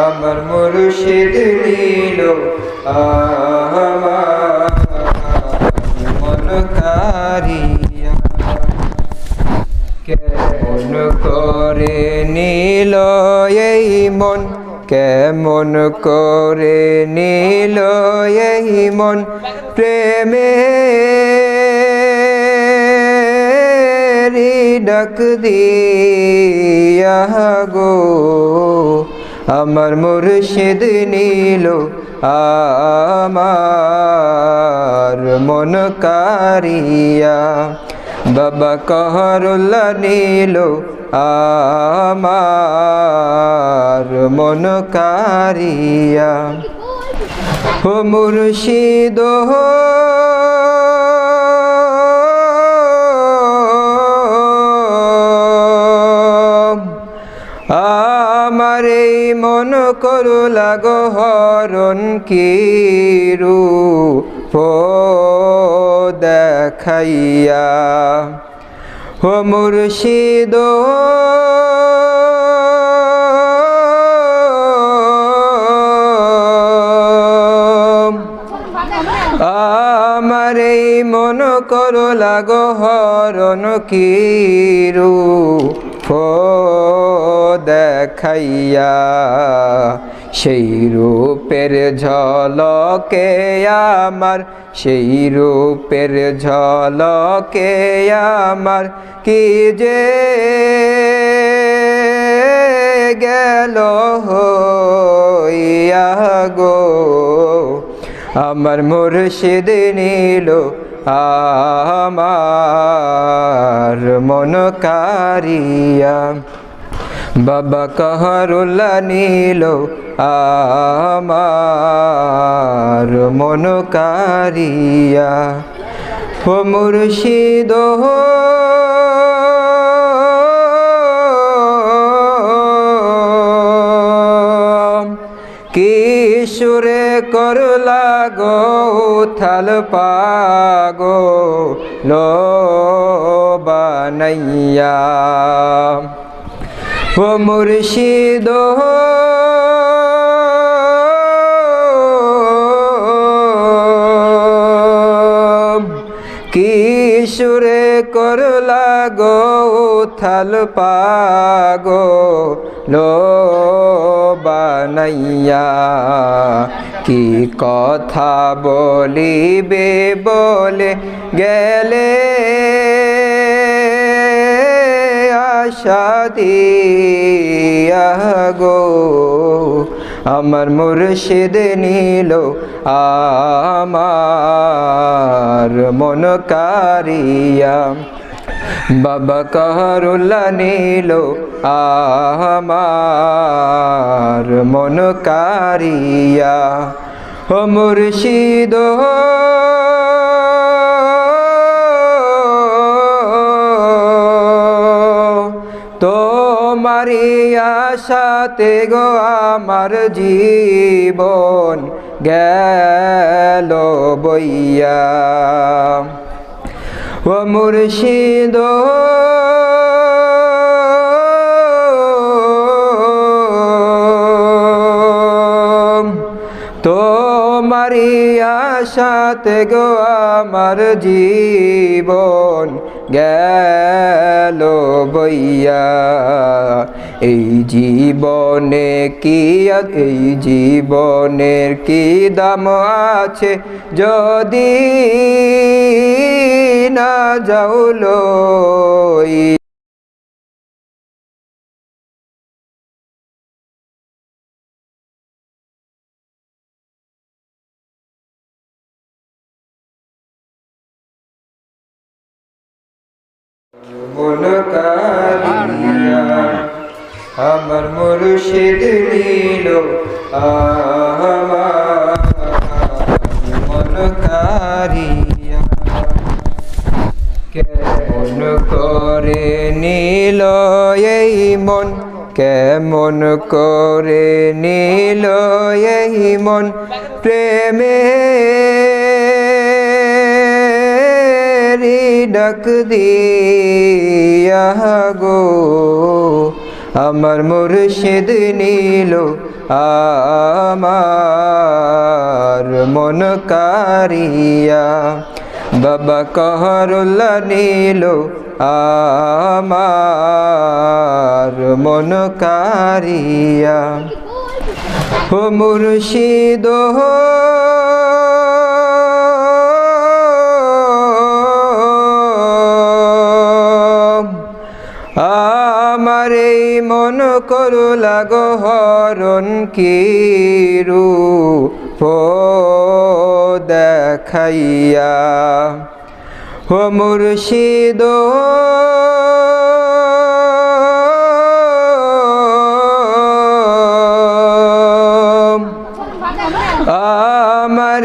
আমার মুর্শিদ নীল আমার মন কারিয়া কেমন করে নীল এই মন? কেমন করে নীল এই মন? প্রেমে ডাক দিয়া গো আমার মুর্শিদ নীল, আমার মন কারিয়া। বাবা কহরুল নীল, আমার মন কারিয়া। ও মুর্শিদ হো করু লাগো হরণ কি রূপ দেখাইয়া। ও মুর্শিদ, আমার এই মন করো লাগো হরণ কিরু ফো দেখাইয়া, সেই রূপের ঝলকে আমার, সেই রূপের ঝলকে আমার, কি যে গেল গো? আমার মুর্শিদ নীল আমার মন কারিয়া বাবা কাহারুল্লা নীল আমার মন কারিয়া। ও মুর্শিদ, কি সুরে করলা গো থাল পাগো লো বানাইয়া। ও মুর্শিদ। কি সুরে করলা গো থাল পাগো লো বানাইয়া। কি কথা বলিবে বলে গেলে আশা দিয়া গো, আমার মুর্শিদ নীল আমার মন কারিয়া। বাবা কাহারুল্লা নীল আমার মন কারিয়া। ও মুর্শিদ তোমারি আশাতে গো আমার জীবন গেল বইয়া। ও মুর্শিদ তোমারি আশাতে গো আমার জীবন গেল বইয়া। এই জীবনে কি এই জীবনের কি দাম আছে? যদি না যাওলো আমার মুর্শিদ নীল আমার মন কারিয়া কেমন করে নীল এই মন? কেমন করে নীল এই মন? প্রেমে ডাক দিয়া গো আমার মুর্শিদ নীল আমার মন কারিয়া বাবা কহরুল্লা নীল আমার মন কারিয়া ও মুর্শিদ এই মন করু লাগো হরণ কিরু ও দেখাইয়া। ও মুর্শিদ